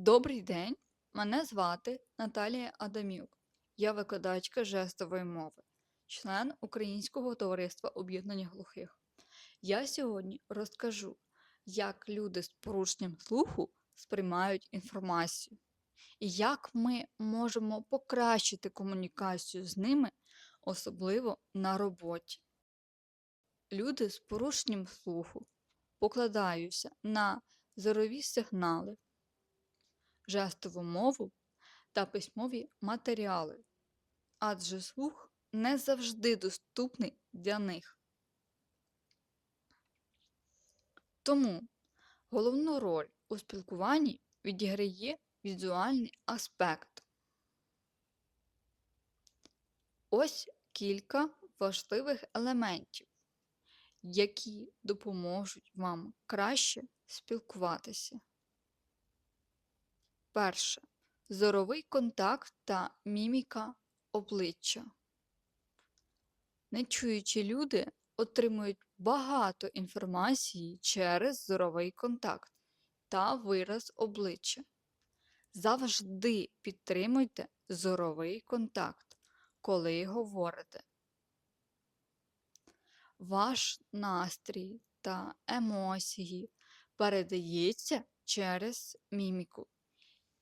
Добрий день, мене звати Наталія Адамюк. Я викладачка жестової мови, член Українського товариства об'єднання глухих. Я сьогодні розкажу, як люди з порушенням слуху сприймають інформацію і як ми можемо покращити комунікацію з ними, особливо на роботі. Люди з порушенням слуху покладаються на зорові сигнали, жестову мову та письмові матеріали, адже слух не завжди доступний для них. Тому головну роль у спілкуванні відіграє візуальний аспект. Ось кілька важливих елементів, які допоможуть вам краще спілкуватися. Перше. Зоровий контакт та міміка обличчя. Нечуючі люди отримують багато інформації через зоровий контакт та вираз обличчя. Завжди підтримуйте зоровий контакт, коли говорите. Ваш настрій та емоції передається через міміку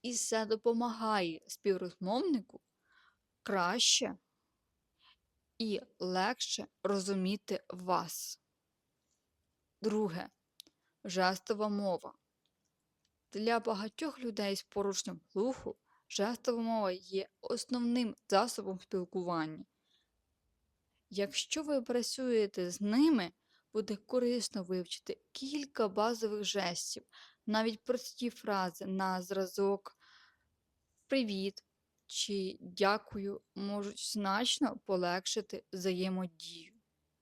і допомагає співрозмовнику краще і легше розуміти вас. Друге жестова мова. Для багатьох людей з порушенням слуху жестова мова є основним засобом спілкування. Якщо ви працюєте з ними, буде корисно вивчити кілька базових жестів, навіть прості фрази на зразок Привіт чи дякую можуть значно полегшити взаємодію.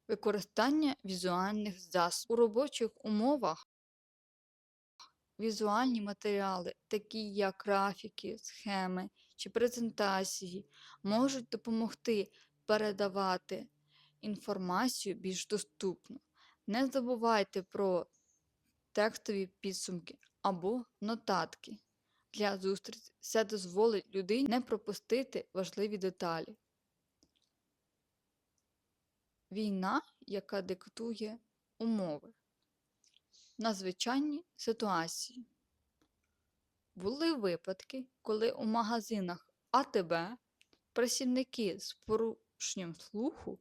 Використання візуальних засобів у робочих умовах. Візуальні матеріали, такі як графіки, схеми чи презентації, можуть допомогти передавати інформацію більш доступно. Не забувайте про текстові підсумки або нотатки для зустрічі. Це дозволить людині не пропустити важливі деталі. Війна, яка диктує умови. Надзвичайні ситуації. Були випадки, коли у магазинах АТБ працівники з порушенням слуху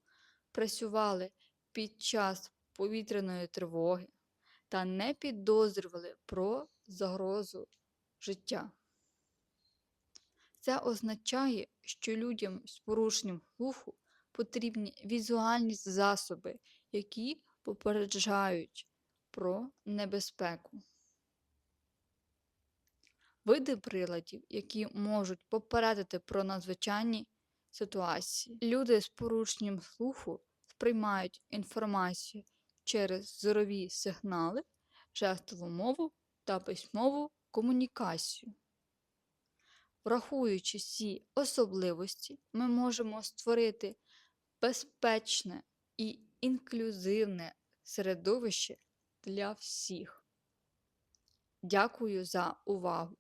працювали під час повітряної тривоги та не підозрювали про загрозу життя. Це означає, що людям з порушенням слуху потрібні візуальні засоби, які попереджають про небезпеку. Види приладів, які можуть попередити про надзвичайні ситуації. Люди з порушенням слуху сприймають інформацію через зорові сигнали, жестову мову та письмову комунікацію. Врахуючи ці особливості, ми можемо створити безпечне і інклюзивне середовище для всіх. Дякую за увагу!